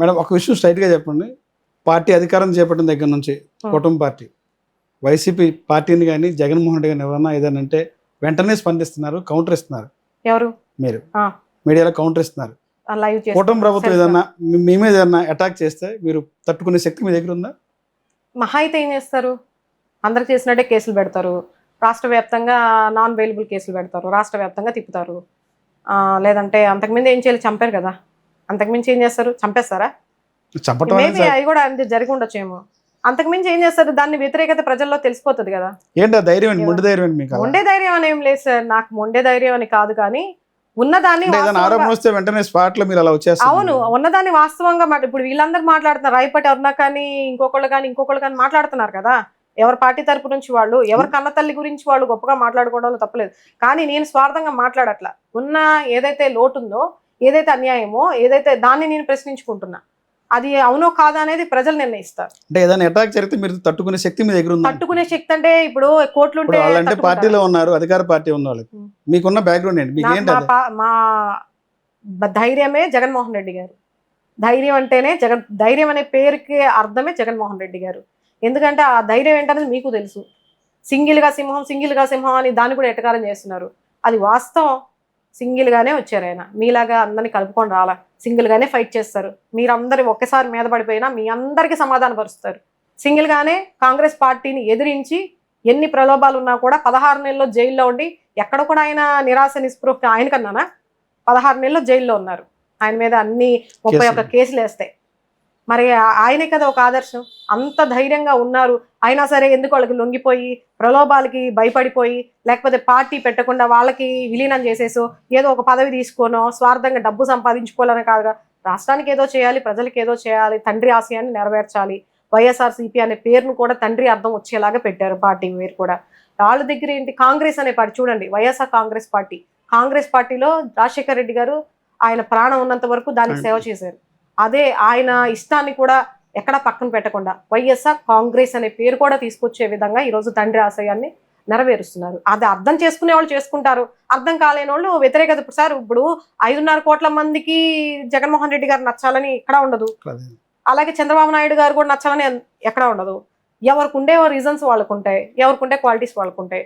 Madam ఒక విషయం స్ట్రైట్గా చెప్పండి. పార్టీ అధికారం చేపట్టిన దగ్గర నుంచి కుటుంబ పార్టీ వైసీపీ పార్టీని కానీ జగన్మోహన్ రెడ్డి గారిని ఎవరన్నా ఏదైనా అంటే వెంటనే స్పందిస్తున్నారు కౌంటర్ ఇస్తున్నారు. ఎవరు? మీరు. మీడియాలో కౌంటర్ ఇస్తున్నారు. లైవ్ కూటమి ప్రభుత్వం ఏదన్నా మీ- మీద ఏదన్నా అటాక్ చేస్తే మీరు తట్టుకునే శక్తి మీ దగ్గర ఉందా? మహా అయితే ఏం చేస్తారు? అందరికి చేసినట్టే కేసులు పెడతారు. రాష్ట్ర వ్యాప్తంగా నాన్ అవైలబుల్ కేసులు పెడతారు. రాష్ట్ర వ్యాప్తంగా తిప్పుతారు. లేదంటే అంతకుమించి ఏం చేయాలి చంపారు కదా. అంతకుమించి ఏం చేస్తారు? చంపేస్తారా? చంపటం మేబీ అనేది అది కూడా అంతే జరిగి ఉండొచ్చేమో అంతకుమించి ఏం చేస్తారు? దాన్ని వ్యతిరేకత ప్రజల్లో తెలిసిపోతుంది కదా. ఏంటి ఆ ధైర్యం మొండి ధైర్యం ఏంటి మీకు అలా? మొండే ధైర్యం అని ఏం లేదు సార్. నాకు మొండే ధైర్యం అని కాదు కానీ ఉన్నదాన్ని అంటే ఏదైనా వాస్తవంగా- ఆరోపణ వస్తే వెంటనే స్పాట్లో మీరు అలా వచ్చేస్తారు. అవును ఉన్నదాన్ని వాస్తవంగా ఇప్పుడు వీళ్ళందరూ మాట్లాడుతున్నారు. రాయపటి ఎవరన్నా కానీ ఇంకొకళ్ళు కానీ ఇంకొకళ్ళు కానీ మాట్లాడుతున్నారు కదా. ఎవరి పార్టీ తరపు నుంచి వాళ్ళు ఎవరి కన్న తల్లి గురించి వాళ్ళు గొప్పగా మాట్లాడుకోవడంలో తప్పలేదు కానీ నేను స్వార్థంగా మాట్లాడట్లా. ఉన్న ఏదైతే లోటు ఉందో ఏదైతే అన్యాయమో ఏదైతే దాన్ని నేను ప్రశ్నించుకుంటున్నా అది అవునో కాదా అనేది ప్రజలు నిర్ణయిస్తారు. అంటే ఏదైనా అటాక్ జరిగితే మీరు తట్టుకునే శక్తి మీ దగ్గర ఉందా? తట్టుకునే శక్తి అంటే ఇప్పుడు కోట్లు తట్టుకుంటారా? పార్టీలో ఉన్నారు అధికార పార్టీ ఉన్న వాళ్ళు. మీకున్న బ్యాక్గ్రౌండ్ ఏంటి? మా ధైర్యమే జగన్మోహన్ రెడ్డి గారు. ధైర్యం అంటేనే జగన్ ధైర్యం అనే పేరుకి అర్థమే జగన్మోహన్ రెడ్డి గారు. ఎందుకంటే ఆ ధైర్యం ఏంటనేది మీకు తెలుసు. సింగిల్గా సింహం సింగిల్గా సింహం అని దాన్ని కూడా ఎటకారం చేస్తున్నారు. అది వాస్తవం. సింగిల్ గానే వచ్చారు ఆయన. మీలాగా అందరిని కలుపుకొని రాలా? సింగిల్ గానే ఫైట్ చేస్తారు. మీరందరి ఒక్కసారి మీద పడిపోయినా మీ అందరికీ సమాధాన పరుస్తారు. సింగిల్ గానే కాంగ్రెస్ పార్టీని ఎదిరించి ఎన్ని ప్రలోభాలు ఉన్నా కూడా పదహారు నెలల్లో జైల్లో ఉండి ఎక్కడ కూడా ఆయన నిరాశ నిస్పృహ ఆయన కన్నానా పదహారు నెలలు జైల్లో ఉన్నారు. ఆయన మీద అన్ని ముప్పై ఒక్క కేసులు. వేస్తాయి మరి ఆయనే కదా ఒక ఆదర్శం. అంత ధైర్యంగా ఉన్నారు. అయినా సరే ఎందుకు వాళ్ళకి లొంగిపోయి ప్రలోభాలకి భయపడిపోయి లేకపోతే పార్టీ పెట్టకుండా వాళ్ళకి విలీనం చేసేసో ఏదో ఒక పదవి తీసుకోనో స్వార్థంగా డబ్బు సంపాదించుకోవాలని కాదుగా. రాష్ట్రానికి ఏదో చేయాలి ప్రజలకు ఏదో చేయాలి తండ్రి ఆశయాన్ని నెరవేర్చాలి. వైఎస్ఆర్సీపీ అనే పేరును కూడా తండ్రి అర్థం వచ్చేలాగా పెట్టారు పార్టీ పేరు కూడా. వాళ్ళ దగ్గర ఏంటి? కాంగ్రెస్ అనే పార్టీ. చూడండి వైఎస్ఆర్ కాంగ్రెస్ పార్టీ. కాంగ్రెస్ పార్టీలో రాజశేఖర రెడ్డి గారు ఆయన ప్రాణం ఉన్నంత వరకు దానికి సేవ చేశారు. అదే ఆయన ఇష్టాన్ని కూడా ఎక్కడా పక్కన పెట్టకుండా వైఎస్ఆర్ కాంగ్రెస్ అనే పేరు కూడా తీసుకొచ్చే విధంగా ఈరోజు తండ్రి ఆశయాన్ని నెరవేరుస్తున్నారు. అది అర్థం చేసుకునే వాళ్ళు చేసుకుంటారు. అర్థం కాలేని వాళ్ళు వ్యతిరేకత సార్ ఇప్పుడు ఐదున్నర కోట్ల మందికి జగన్మోహన్ రెడ్డి గారు నచ్చాలని ఎక్కడా ఉండదు. అలాగే చంద్రబాబు నాయుడు గారు కూడా నచ్చాలని ఎక్కడా ఉండదు. ఎవరికి ఉండే రీజన్స్ వాళ్ళకు ఉంటాయి ఎవరికి ఉండే క్వాలిటీస్ వాళ్ళకు ఉంటాయి